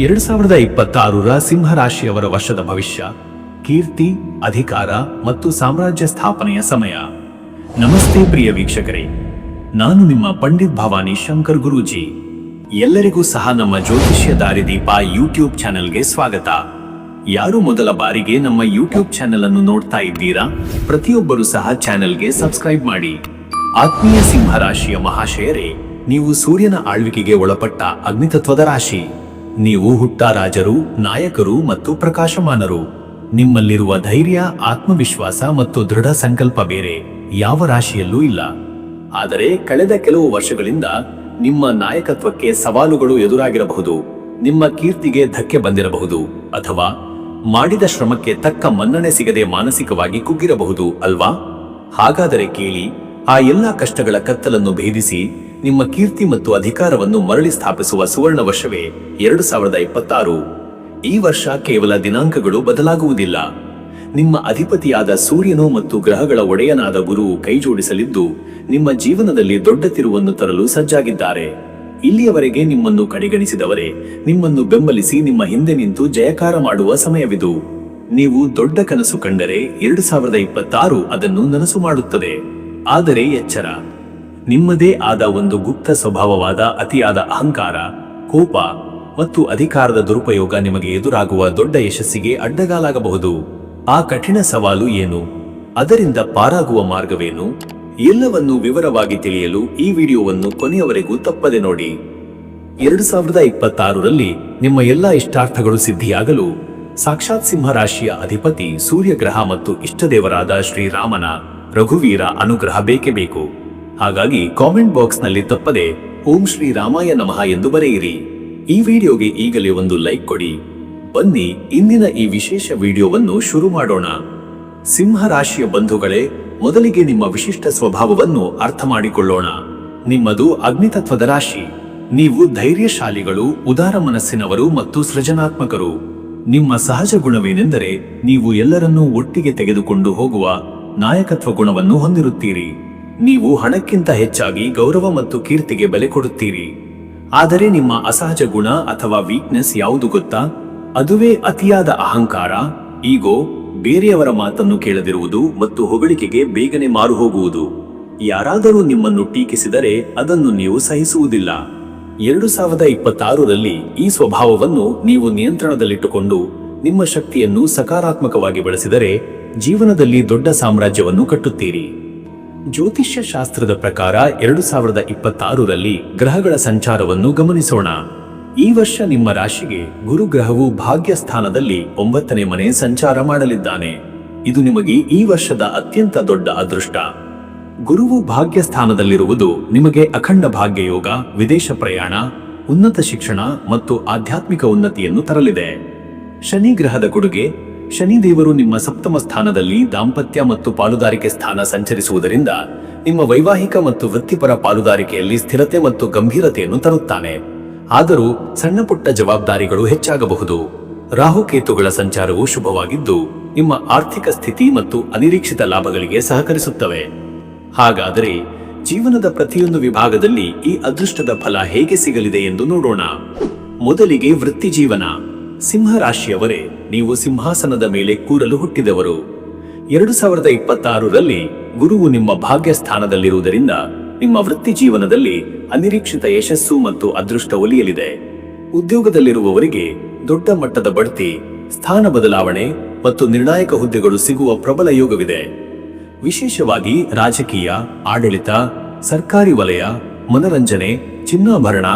ಎರಡ್ ಸಾವಿರದ ಇಪ್ಪತ್ತಾರರ ಸಿಂಹರಾಶಿಯವರ ವರ್ಷದ ಭವಿಷ್ಯ, ಕೀರ್ತಿ, ಅಧಿಕಾರ ಮತ್ತು ಸಾಮ್ರಾಜ್ಯ ಸ್ಥಾಪನೆಯ ಸಮಯ. ನಮಸ್ತೆ ಪ್ರಿಯ ವೀಕ್ಷಕರೇ, ನಾನು ನಿಮ್ಮ ಪಂಡಿತ್ ಭವಾನಿ ಶಂಕರ್ ಗುರೂಜಿ. ಎಲ್ಲರಿಗೂ ಸಹ ನಮ್ಮ ಜ್ಯೋತಿಷ್ಯ ದಾರಿದೀಪ ಯೂಟ್ಯೂಬ್ ಚಾನೆಲ್ಗೆ ಸ್ವಾಗತ. ಯಾರು ಮೊದಲ ಬಾರಿಗೆ ನಮ್ಮ ಯೂಟ್ಯೂಬ್ ಚಾನೆಲ್ ಅನ್ನು ನೋಡ್ತಾ ಇದ್ದೀರಾ, ಪ್ರತಿಯೊಬ್ಬರು ಸಹ ಚಾನೆಲ್ಗೆ ಸಬ್ಸ್ಕ್ರೈಬ್ ಮಾಡಿ. ಆತ್ಮೀಯ ಸಿಂಹರಾಶಿಯ ಮಹಾಶಯರೇ, ನೀವು ಸೂರ್ಯನ ಆಳ್ವಿಕೆಗೆ ಒಳಪಟ್ಟ ಅಗ್ನಿತತ್ವದ ರಾಶಿ. ನೀವು ಹುಟ್ಟ ರಾಜರು, ನಾಯಕರು ಮತ್ತು ಪ್ರಕಾಶಮಾನರು. ನಿಮ್ಮಲ್ಲಿರುವ ಧೈರ್ಯ, ಆತ್ಮವಿಶ್ವಾಸ ಮತ್ತು ದೃಢ ಸಂಕಲ್ಪ ಬೇರೆ ಯಾವ ರಾಶಿಯಲ್ಲೂ ಇಲ್ಲ. ಆದರೆ ಕಳೆದ ಕೆಲವು ವರ್ಷಗಳಿಂದ ನಿಮ್ಮ ನಾಯಕತ್ವಕ್ಕೆ ಸವಾಲುಗಳು ಎದುರಾಗಿರಬಹುದು. ನಿಮ್ಮ ಕೀರ್ತಿಗೆ ಧಕ್ಕೆ ಬಂದಿರಬಹುದು ಅಥವಾ ಮಾಡಿದ ಶ್ರಮಕ್ಕೆ ತಕ್ಕ ಮನ್ನಣೆ ಸಿಗದೆ ಮಾನಸಿಕವಾಗಿ ಕುಗ್ಗಿರಬಹುದು ಅಲ್ವಾ? ಹಾಗಾದರೆ ಕೇಳಿ, ಆ ಎಲ್ಲ ಕಷ್ಟಗಳ ಕತ್ತಲನ್ನು ಭೇದಿಸಿ ನಿಮ್ಮ ಕೀರ್ತಿ ಮತ್ತು ಅಧಿಕಾರವನ್ನು ಮರಳಿ ಸ್ಥಾಪಿಸುವ ಸುವರ್ಣ ವರ್ಷವೇ ಎರಡು ಸಾವಿರದ ಇಪ್ಪತ್ತಾರು. ಈ ವರ್ಷ ಕೇವಲ ದಿನಾಂಕಗಳು ಬದಲಾಗುವುದಿಲ್ಲ. ನಿಮ್ಮ ಅಧಿಪತಿಯಾದ ಸೂರ್ಯನು ಮತ್ತು ಗ್ರಹಗಳ ಒಡೆಯನಾದ ಗುರು ಕೈಜೋಡಿಸಲಿದ್ದು, ನಿಮ್ಮ ಜೀವನದಲ್ಲಿ ದೊಡ್ಡ ತಿರುವನ್ನು ತರಲು ಸಜ್ಜಾಗಿದ್ದಾರೆ. ಇಲ್ಲಿಯವರೆಗೆ ನಿಮ್ಮನ್ನು ಕಡೆಗಣಿಸಿದವರೇ, ನಿಮ್ಮನ್ನು ಬೆಂಬಲಿಸಿ ನಿಮ್ಮ ಹಿಂದೆ ನಿಂತು ಜಯಕಾರ ಮಾಡುವ ಸಮಯವಿದು. ನೀವು ದೊಡ್ಡ ಕನಸು ಕಂಡರೆ ಎರಡು ಸಾವಿರದ ಇಪ್ಪತ್ತಾರು ಅದನ್ನು ನನಸು ಮಾಡುತ್ತದೆ. ಆದರೆ ಎಚ್ಚರ. ನಿಮ್ಮದೇ ಆದ ಒಂದು ಗುಪ್ತ ಸ್ವಭಾವವಾದ, ಅತಿಯಾದ ಅಹಂಕಾರ, ಕೋಪ ಮತ್ತು ಅಧಿಕಾರದ ದುರುಪಯೋಗ ನಿಮಗೆ ಎದುರಾಗುವ ದೊಡ್ಡ ಯಶಸ್ಸಿಗೆ ಅಡ್ಡಗಾಲಾಗಬಹುದು. ಆ ಕಠಿಣ ಸವಾಲು ಏನು? ಅದರಿಂದ ಪಾರಾಗುವ ಮಾರ್ಗವೇನು? ಎಲ್ಲವನ್ನು ವಿವರವಾಗಿ ತಿಳಿಯಲು ಈ ವಿಡಿಯೋವನ್ನು ಕೊನೆಯವರೆಗೂ ತಪ್ಪದೆ ನೋಡಿ. ಎರಡು ಸಾವಿರದ ಇಪ್ಪತ್ತಾರರಲ್ಲಿ ನಿಮ್ಮ ಎಲ್ಲ ಇಷ್ಟಾರ್ಥಗಳು ಸಿದ್ಧಿಯಾಗಲು ಸಾಕ್ಷಾತ್ ಸಿಂಹರಾಶಿಯ ಅಧಿಪತಿ, ಸೂರ್ಯಗ್ರಹ ಮತ್ತು ಇಷ್ಟದೇವರಾದ ಶ್ರೀರಾಮನ ರಘುವೀರ ಅನುಗ್ರಹ ಬೇಕೇ ಬೇಕು. ಹಾಗಾಗಿ ಕಾಮೆಂಟ್ ಬಾಕ್ಸ್ನಲ್ಲಿ ತಪ್ಪದೆ ಓಂ ಶ್ರೀ ರಾಮಾಯ ನಮಃ ಎಂದು ಬರೆಯಿರಿ. ಈ ವಿಡಿಯೋಗೆ ಈಗಲೇ ಒಂದು ಲೈಕ್ ಕೊಡಿ. ಬನ್ನಿ ಇಂದಿನ ಈ ವಿಶೇಷ ವಿಡಿಯೋವನ್ನು ಶುರು ಮಾಡೋಣ. ಸಿಂಹ ರಾಶಿಯ ಬಂಧುಗಳೇ, ಮೊದಲಿಗೆ ನಿಮ್ಮ ವಿಶಿಷ್ಟ ಸ್ವಭಾವವನ್ನು ಅರ್ಥ ಮಾಡಿಕೊಳ್ಳೋಣ. ನಿಮ್ಮದು ಅಗ್ನಿತತ್ವದ ರಾಶಿ. ನೀವು ಧೈರ್ಯಶಾಲಿಗಳು, ಉದಾರ ಮನಸ್ಸಿನವರು ಮತ್ತು ಸೃಜನಾತ್ಮಕರು. ನಿಮ್ಮ ಸಹಜ ಗುಣವೇನೆಂದರೆ ನೀವು ಎಲ್ಲರನ್ನೂ ಒಟ್ಟಿಗೆ ತೆಗೆದುಕೊಂಡು ಹೋಗುವ ನಾಯಕತ್ವ ಗುಣವನ್ನು ಹೊಂದಿರುತ್ತೀರಿ. ನೀವು ಹಣಕ್ಕಿಂತ ಹೆಚ್ಚಾಗಿ ಗೌರವ ಮತ್ತು ಕೀರ್ತಿಗೆ ಬೆಲೆ ಕೊಡುತ್ತೀರಿ. ಆದರೆ ನಿಮ್ಮ ಅಸಹಜ ಗುಣ ಅಥವಾ ವೀಕ್ನೆಸ್ ಯಾವುದು ಗೊತ್ತಾ? ಅದುವೇ ಅತಿಯಾದ ಅಹಂಕಾರ ಈಗೋ ಬೇರೆಯವರ ಮಾತನ್ನು ಕೇಳದಿರುವುದು ಮತ್ತು ಹೊಗಳಿಕೆಗೆ ಬೇಗನೆ ಮಾರು ಹೋಗುವುದು ಯಾರಾದರೂ ನಿಮ್ಮನ್ನು ಟೀಕಿಸಿದರೆ ಅದನ್ನು ನೀವು ಸಹಿಸುವುದಿಲ್ಲ. ಎರಡು ಸಾವಿರದ ಇಪ್ಪತ್ತಾರರಲ್ಲಿ ಈ ಸ್ವಭಾವವನ್ನು ನೀವು ನಿಯಂತ್ರಣದಲ್ಲಿಟ್ಟುಕೊಂಡು ನಿಮ್ಮ ಶಕ್ತಿಯನ್ನು ಸಕಾರಾತ್ಮಕವಾಗಿ ಬಳಸಿದರೆ ಜೀವನದಲ್ಲಿ ದೊಡ್ಡ ಸಾಮ್ರಾಜ್ಯವನ್ನು ಕಟ್ಟುತ್ತೀರಿ. ಜ್ಯೋತಿಷ್ಯ ಶಾಸ್ತ್ರದ ಪ್ರಕಾರ ಎರಡು ಸಾವಿರದ ಇಪ್ಪತ್ತಾರರಲ್ಲಿ ಗ್ರಹಗಳ ಸಂಚಾರವನ್ನು ಗಮನಿಸೋಣ. ಈ ವರ್ಷ ನಿಮ್ಮ ರಾಶಿಗೆ ಗುರುಗ್ರಹವು ಭಾಗ್ಯ ಸ್ಥಾನದಲ್ಲಿ ಒಂಬತ್ತನೇ ಮನೆ ಸಂಚಾರ ಮಾಡಲಿದ್ದಾನೆ. ಇದು ನಿಮಗೆ ಈ ವರ್ಷದ ಅತ್ಯಂತ ದೊಡ್ಡ ಅದೃಷ್ಟ. ಗುರುವು ಭಾಗ್ಯ ಸ್ಥಾನದಲ್ಲಿರುವುದು ನಿಮಗೆ ಅಖಂಡ ಭಾಗ್ಯ ಯೋಗ ವಿದೇಶ ಪ್ರಯಾಣ, ಉನ್ನತ ಶಿಕ್ಷಣ ಮತ್ತು ಆಧ್ಯಾತ್ಮಿಕ ಉನ್ನತಿಯನ್ನು ತರಲಿದೆ. ಶನಿ ಗ್ರಹದ ಕೊಡುಗೆ ಶನಿದೇವರು ನಿಮ್ಮ ಸಪ್ತಮ ಸ್ಥಾನದಲ್ಲಿ ದಾಂಪತ್ಯ ಮತ್ತು ಪಾಲುದಾರಿಕೆ ಸ್ಥಾನ ಸಂಚರಿಸುವುದರಿಂದ ನಿಮ್ಮ ವೈವಾಹಿಕ ಮತ್ತು ವೃತ್ತಿಪರ ಪಾಲುದಾರಿಕೆಯಲ್ಲಿ ಸ್ಥಿರತೆ ಮತ್ತು ಗಂಭೀರತೆಯನ್ನು ತರುತ್ತಾನೆ. ಆದರೂ ಸಣ್ಣಪುಟ್ಟ ಜವಾಬ್ದಾರಿಗಳು ಹೆಚ್ಚಾಗಬಹುದು. ರಾಹುಕೇತುಗಳ ಸಂಚಾರವು ಶುಭವಾಗಿದ್ದು, ನಿಮ್ಮ ಆರ್ಥಿಕ ಸ್ಥಿತಿ ಮತ್ತು ಅನಿರೀಕ್ಷಿತ ಲಾಭಗಳಿಗೆ ಸಹಕರಿಸುತ್ತವೆ. ಹಾಗಾದರೆ ಜೀವನದ ಪ್ರತಿಯೊಂದು ವಿಭಾಗದಲ್ಲಿ ಈ ಅದೃಷ್ಟದ ಫಲ ಹೇಗೆ ಸಿಗಲಿದೆ ಎಂದು ನೋಡೋಣ. ಮೊದಲಿಗೆ ವೃತ್ತಿ ಜೀವನ. ಸಿಂಹ ರಾಶಿಯವರೇ ನೀವು ಸಿಂಹಾಸನದ ಮೇಲೆ ಕೂರಲು ಹುಟ್ಟಿದವರು. ಎರಡು ಸಾವಿರದ ಇಪ್ಪತ್ತಾರರಲ್ಲಿ ಗುರುವು ನಿಮ್ಮ ಭಾಗ್ಯ ಸ್ಥಾನದಲ್ಲಿರುವುದರಿಂದ ನಿಮ್ಮ ವೃತ್ತಿ ಜೀವನದಲ್ಲಿ ಅನಿರೀಕ್ಷಿತ ಯಶಸ್ಸು ಮತ್ತು ಅದೃಷ್ಟ ಒಲಿಯಲಿದೆ. ಉದ್ಯೋಗದಲ್ಲಿರುವವರಿಗೆ ದೊಡ್ಡ ಮಟ್ಟದ ಬಡ್ತಿ, ಸ್ಥಾನ ಬದಲಾವಣೆ ಮತ್ತು ನಿರ್ಣಾಯಕ ಹುದ್ದೆಗಳು ಸಿಗುವ ಪ್ರಬಲ ಯೋಗವಿದೆ. ವಿಶೇಷವಾಗಿ ರಾಜಕೀಯ, ಆಡಳಿತ, ಸರ್ಕಾರಿ ವಲಯ, ಮನರಂಜನೆ, ಚಿನ್ನಾಭರಣ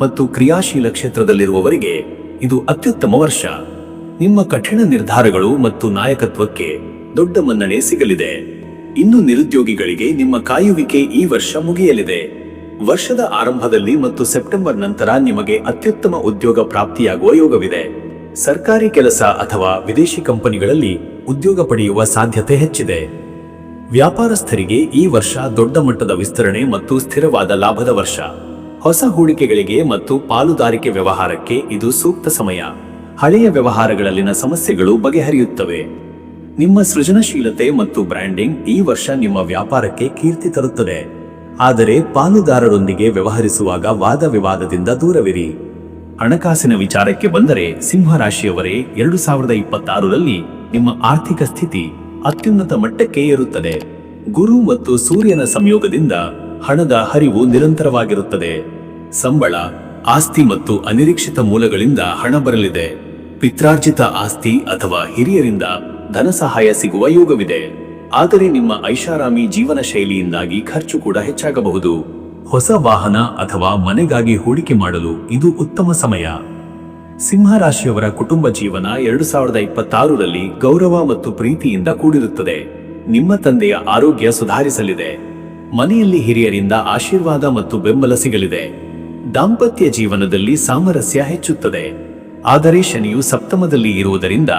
ಮತ್ತು ಕ್ರಿಯಾಶೀಲ ಕ್ಷೇತ್ರದಲ್ಲಿರುವವರಿಗೆ ಇದು ಅತ್ಯುತ್ತಮ ವರ್ಷ. ನಿಮ್ಮ ಕಠಿಣ ನಿರ್ಧಾರಗಳು ಮತ್ತು ನಾಯಕತ್ವಕ್ಕೆ ದೊಡ್ಡ ಮನ್ನಣೆ ಸಿಗಲಿದೆ. ಇನ್ನು ನಿರುದ್ಯೋಗಿಗಳಿಗೆ ನಿಮ್ಮ ಕಾಯುವಿಕೆ ಈ ವರ್ಷ ಮುಗಿಯಲಿದೆ. ವರ್ಷದ ಆರಂಭದಲ್ಲಿ ಮತ್ತು ಸೆಪ್ಟೆಂಬರ್ ನಂತರ ನಿಮಗೆ ಅತ್ಯುತ್ತಮ ಉದ್ಯೋಗ ಪ್ರಾಪ್ತಿಯಾಗುವ ಯೋಗವಿದೆ. ಸರ್ಕಾರಿ ಕೆಲಸ ಅಥವಾ ವಿದೇಶಿ ಕಂಪನಿಗಳಲ್ಲಿ ಉದ್ಯೋಗ ಪಡೆಯುವ ಸಾಧ್ಯತೆ ಹೆಚ್ಚಿದೆ. ವ್ಯಾಪಾರಸ್ಥರಿಗೆ ಈ ವರ್ಷ ದೊಡ್ಡ ಮಟ್ಟದ ವಿಸ್ತರಣೆ ಮತ್ತು ಸ್ಥಿರವಾದ ಲಾಭದ ವರ್ಷ. ಹೊಸ ಹೂಡಿಕೆಗಳಿಗೆ ಮತ್ತು ಪಾಲುದಾರಿಕೆ ವ್ಯವಹಾರಕ್ಕೆ ಇದು ಸೂಕ್ತ ಸಮಯ. ಹಳೆಯ ವ್ಯವಹಾರಗಳಲ್ಲಿನ ಸಮಸ್ಯೆಗಳು ಬಗೆಹರಿಯುತ್ತವೆ. ನಿಮ್ಮ ಸೃಜನಶೀಲತೆ ಮತ್ತು ಬ್ರ್ಯಾಂಡಿಂಗ್ ಈ ವರ್ಷ ನಿಮ್ಮ ವ್ಯಾಪಾರಕ್ಕೆ ಕೀರ್ತಿ ತರುತ್ತದೆ. ಆದರೆ ಪಾಲುದಾರರೊಂದಿಗೆ ವ್ಯವಹರಿಸುವಾಗ ವಾದ ವಿವಾದದಿಂದ ದೂರವಿರಿ. ಹಣಕಾಸಿನ ವಿಚಾರಕ್ಕೆ ಬಂದರೆ ಸಿಂಹರಾಶಿಯವರೇ ಎರಡು ಸಾವಿರದ ಇಪ್ಪತ್ತಾರರಲ್ಲಿ ನಿಮ್ಮ ಆರ್ಥಿಕ ಸ್ಥಿತಿ ಅತ್ಯುನ್ನತ ಮಟ್ಟಕ್ಕೆ ಏರುತ್ತದೆ. ಗುರು ಮತ್ತು ಸೂರ್ಯನ ಸಂಯೋಗದಿಂದ ಹಣದ ಹರಿವು ನಿರಂತರವಾಗಿರುತ್ತದೆ. ಸಂಬಳ, ಆಸ್ತಿ ಮತ್ತು ಅನಿರೀಕ್ಷಿತ ಮೂಲಗಳಿಂದ ಹಣ ಬರಲಿದೆ. ಪಿತ್ರಾರ್ಜಿತ ಆಸ್ತಿ ಅಥವಾ ಹಿರಿಯರಿಂದ ಧನ ಸಹಾಯ ಸಿಗುವ ಯೋಗವಿದೆ. ಆದರೆ ನಿಮ್ಮ ಐಷಾರಾಮಿ ಜೀವನ ಶೈಲಿಯಿಂದಾಗಿ ಖರ್ಚು ಕೂಡ ಹೆಚ್ಚಾಗಬಹುದು. ಹೊಸ ವಾಹನ ಅಥವಾ ಮನೆಗಾಗಿ ಹೂಡಿಕೆ ಮಾಡಲು ಇದು ಉತ್ತಮ ಸಮಯ. ಸಿಂಹ ರಾಶಿಯವರ ಕುಟುಂಬ ಜೀವನ ಎರಡು ಸಾವಿರದ ಇಪ್ಪತ್ತಾರರಲ್ಲಿ ಗೌರವ ಮತ್ತು ಪ್ರೀತಿಯಿಂದ ಕೂಡಿರುತ್ತದೆ. ನಿಮ್ಮ ತಂದೆಯ ಆರೋಗ್ಯ ಸುಧಾರಿಸಲಿದೆ. ಮನೆಯಲ್ಲಿ ಹಿರಿಯರಿಂದ ಆಶೀರ್ವಾದ ಮತ್ತು ಬೆಂಬಲ ಸಿಗಲಿದೆ. ದಾಂಪತ್ಯ ಜೀವನದಲ್ಲಿ ಸಾಮರಸ್ಯ ಹೆಚ್ಚುತ್ತದೆ. ಆದರೆ ಶನಿಯು ಸಪ್ತಮದಲ್ಲಿ ಇರುವುದರಿಂದ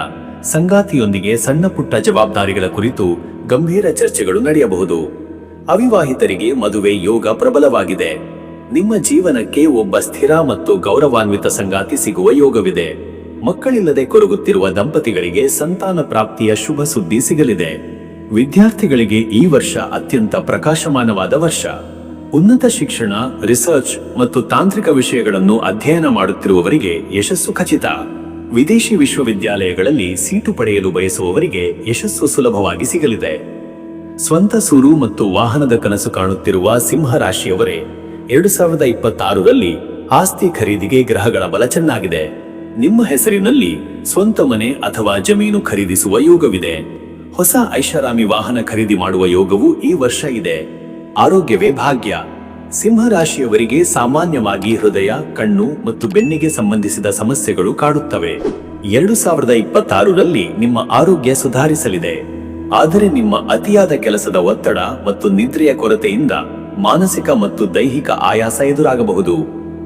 ಸಂಗಾತಿಯೊಂದಿಗೆ ಸಣ್ಣ ಪುಟ್ಟ ಜವಾಬ್ದಾರಿಗಳ ಕುರಿತು ಗಂಭೀರ ಚರ್ಚೆಗಳು ನಡೆಯಬಹುದು. ಅವಿವಾಹಿತರಿಗೆ ಮದುವೆ ಯೋಗ ಪ್ರಬಲವಾಗಿದೆ. ನಿಮ್ಮ ಜೀವನಕ್ಕೆ ಒಬ್ಬ ಸ್ಥಿರ ಮತ್ತು ಗೌರವಾನ್ವಿತ ಸಂಗಾತಿ ಸಿಗುವ ಯೋಗವಿದೆ. ಮಕ್ಕಳಿಲ್ಲದೆ ಕೊರಗುತ್ತಿರುವ ದಂಪತಿಗಳಿಗೆ ಸಂತಾನ ಪ್ರಾಪ್ತಿಯ ಶುಭ ಸುದ್ದಿ ಸಿಗಲಿದೆ. ವಿದ್ಯಾರ್ಥಿಗಳಿಗೆ ಈ ವರ್ಷ ಅತ್ಯಂತ ಪ್ರಕಾಶಮಾನವಾದ ವರ್ಷ. ಉನ್ನತ ಶಿಕ್ಷಣ ರಿಸರ್ಚ್ ಮತ್ತು ತಾಂತ್ರಿಕ ವಿಷಯಗಳನ್ನು ಅಧ್ಯಯನ ಮಾಡುತ್ತಿರುವವರಿಗೆ ಯಶಸ್ಸು ಖಚಿತ. ವಿದೇಶಿ ವಿಶ್ವವಿದ್ಯಾಲಯಗಳಲ್ಲಿ ಸೀಟು ಪಡೆಯಲು ಬಯಸುವವರಿಗೆ ಯಶಸ್ಸು ಸುಲಭವಾಗಿ ಸಿಗಲಿದೆ. ಸ್ವಂತ ಸೂರು ಮತ್ತು ವಾಹನದ ಕನಸು ಕಾಣುತ್ತಿರುವ ಸಿಂಹ ರಾಶಿಯವರೇ ಎರಡು ಸಾವಿರದ ಇಪ್ಪತ್ತಾರರಲ್ಲಿ ಆಸ್ತಿ ಖರೀದಿಗೆ ಗ್ರಹಗಳ ಬಲ ಚೆನ್ನಾಗಿದೆ. ನಿಮ್ಮ ಹೆಸರಿನಲ್ಲಿ ಸ್ವಂತ ಮನೆ ಅಥವಾ ಜಮೀನು ಖರೀದಿಸುವ ಯೋಗವಿದೆ. ಹೊಸ ಐಷಾರಾಮಿ ವಾಹನ ಖರೀದಿ ಮಾಡುವ ಯೋಗವೂ ಈ ವರ್ಷ ಇದೆ. ಆರೋಗ್ಯವೇ ಭಾಗ್ಯ. ಸಿಂಹ ರಾಶಿಯವರಿಗೆ ಸಾಮಾನ್ಯವಾಗಿ ಹೃದಯ, ಕಣ್ಣು ಮತ್ತು ಬೆನ್ನಿಗೆ ಸಂಬಂಧಿಸಿದ ಸಮಸ್ಯೆಗಳು ಕಾಡುತ್ತವೆ. ಎರಡು ಸಾವಿರದ ಇಪ್ಪತ್ತಾರರಲ್ಲಿ ನಿಮ್ಮ ಆರೋಗ್ಯ ಸುಧಾರಿಸಲಿದೆ. ಆದರೆ ನಿಮ್ಮ ಅತಿಯಾದ ಕೆಲಸದ ಒತ್ತಡ ಮತ್ತು ನಿದ್ರೆಯ ಕೊರತೆಯಿಂದ ಮಾನಸಿಕ ಮತ್ತು ದೈಹಿಕ ಆಯಾಸ ಎದುರಾಗಬಹುದು.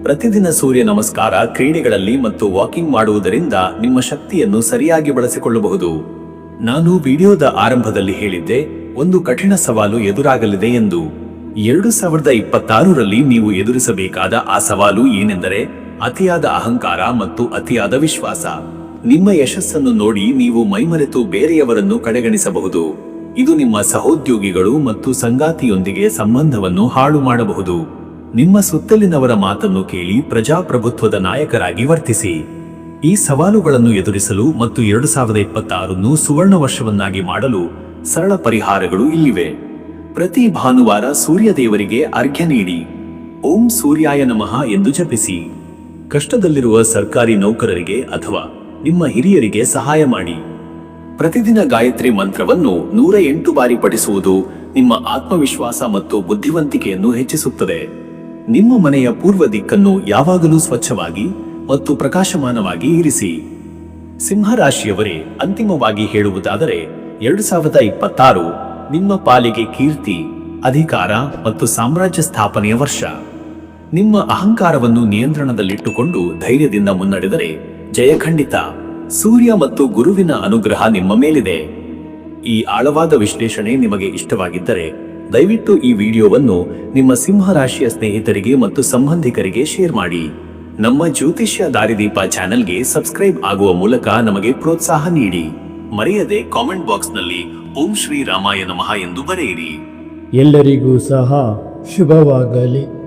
ಪ್ರತಿದಿನ ಸೂರ್ಯ ನಮಸ್ಕಾರ ಕ್ರೀಡೆಗಳಲ್ಲಿ ಮತ್ತು ವಾಕಿಂಗ್ ಮಾಡುವುದರಿಂದ ನಿಮ್ಮ ಶಕ್ತಿಯನ್ನು ಸರಿಯಾಗಿ ಬಳಸಿಕೊಳ್ಳಬಹುದು. ನಾನು ವಿಡಿಯೋದ ಆರಂಭದಲ್ಲಿ ಹೇಳಿದ್ದೆ, ಒಂದು ಕಠಿಣ ಸವಾಲು ಎದುರಾಗಲಿದೆ ಎಂದು. ಎರಡು ಸಾವಿರದ ಇಪ್ಪತ್ತಾರರಲ್ಲಿ ನೀವು ಎದುರಿಸಬೇಕಾದ ಆ ಸವಾಲು ಏನೆಂದರೆ ಅತಿಯಾದ ಅಹಂಕಾರ ಮತ್ತು ಅತಿಯಾದ ವಿಶ್ವಾಸ. ನಿಮ್ಮ ಯಶಸ್ಸನ್ನು ನೋಡಿ ನೀವು ಮೈಮರೆತು ಬೇರೆಯವರನ್ನು ಕಡೆಗಣಿಸಬಹುದು. ಇದು ನಿಮ್ಮ ಸಹೋದ್ಯೋಗಿಗಳು ಮತ್ತು ಸಂಗಾತಿಯೊಂದಿಗೆ ಸಂಬಂಧವನ್ನು ಹಾಳು ಮಾಡಬಹುದು. ನಿಮ್ಮ ಸುತ್ತಲಿನವರ ಮಾತನ್ನು ಕೇಳಿ ಪ್ರಜಾಪ್ರಭುತ್ವದ ನಾಯಕರಾಗಿ ವರ್ತಿಸಿ. ಈ ಸವಾಲುಗಳನ್ನು ಎದುರಿಸಲು ಮತ್ತು ಎರಡು ಸಾವಿರದ ಇಪ್ಪತ್ತಾರನ್ನು ಸುವರ್ಣ ವರ್ಷವನ್ನಾಗಿ ಮಾಡಲು ಸರಳ ಪರಿಹಾರಗಳು ಇಲ್ಲಿವೆ. ಪ್ರತಿ ಭಾನುವಾರ ಸೂರ್ಯ ದೇವರಿಗೆ ಅರ್ಘ್ಯ ನೀಡಿ. ಓಂ ಸೂರ್ಯಾಯ ನಮಃ ಎಂದು ಜಪಿಸಿ. ಕಷ್ಟದಲ್ಲಿರುವ ಸರ್ಕಾರಿ ನೌಕರರಿಗೆ ಅಥವಾ ನಿಮ್ಮ ಹಿರಿಯರಿಗೆ ಸಹಾಯ ಮಾಡಿ. ಪ್ರತಿದಿನ ಗಾಯತ್ರಿ ಮಂತ್ರವನ್ನು ನೂರ ಎಂಟು ಬಾರಿ ಪಠಿಸುವುದು ನಿಮ್ಮ ಆತ್ಮವಿಶ್ವಾಸ ಮತ್ತು ಬುದ್ಧಿವಂತಿಕೆಯನ್ನು ಹೆಚ್ಚಿಸುತ್ತದೆ. ನಿಮ್ಮ ಮನೆಯ ಪೂರ್ವ ದಿಕ್ಕನ್ನು ಯಾವಾಗಲೂ ಸ್ವಚ್ಛವಾಗಿ ಮತ್ತು ಪ್ರಕಾಶಮಾನವಾಗಿ ಇರಿಸಿ. ಸಿಂಹರಾಶಿಯವರೇ ಅಂತಿಮವಾಗಿ ಹೇಳುವುದಾದರೆ, ಎರಡು ಸಾವಿರದ ಇಪ್ಪತ್ತಾರು ನಿಮ್ಮ ಪಾಲಿಗೆ ಕೀರ್ತಿ, ಅಧಿಕಾರ ಮತ್ತು ಸಾಮ್ರಾಜ್ಯ ಸ್ಥಾಪನೆಯ ವರ್ಷ. ನಿಮ್ಮ ಅಹಂಕಾರವನ್ನು ನಿಯಂತ್ರಣದಲ್ಲಿಟ್ಟುಕೊಂಡು ಧೈರ್ಯದಿಂದ ಮುನ್ನಡೆದರೆ ಜಯಖಂಡಿತ ಸೂರ್ಯ ಮತ್ತು ಗುರುವಿನ ಅನುಗ್ರಹ ನಿಮ್ಮ ಮೇಲಿದೆ. ಈ ಆಳವಾದ ವಿಶ್ಲೇಷಣೆ ನಿಮಗೆ ಇಷ್ಟವಾಗಿದ್ದರೆ, ದಯವಿಟ್ಟು ಈ ವಿಡಿಯೋವನ್ನು ನಿಮ್ಮ ಸಿಂಹ ರಾಶಿಯ ಸ್ನೇಹಿತರಿಗೆ ಮತ್ತು ಸಂಬಂಧಿಕರಿಗೆ ಶೇರ್ ಮಾಡಿ. ನಮ್ಮ ಜ್ಯೋತಿಷ್ಯ ದಾರಿದೀಪ ಚಾನೆಲ್ಗೆ ಸಬ್ಸ್ಕ್ರೈಬ್ ಆಗುವ ಮೂಲಕ ನಮಗೆ ಪ್ರೋತ್ಸಾಹ ನೀಡಿ. ಮರೆಯದೆ ಕಾಮೆಂಟ್ ಬಾಕ್ಸ್ನಲ್ಲಿ ಓಂ ಶ್ರೀ ರಾಮಾಯ ನಮಃ ಎಂದು ಬರೆಯಿರಿ. ಎಲ್ಲರಿಗೂ ಸಹ ಶುಭವಾಗಲಿ.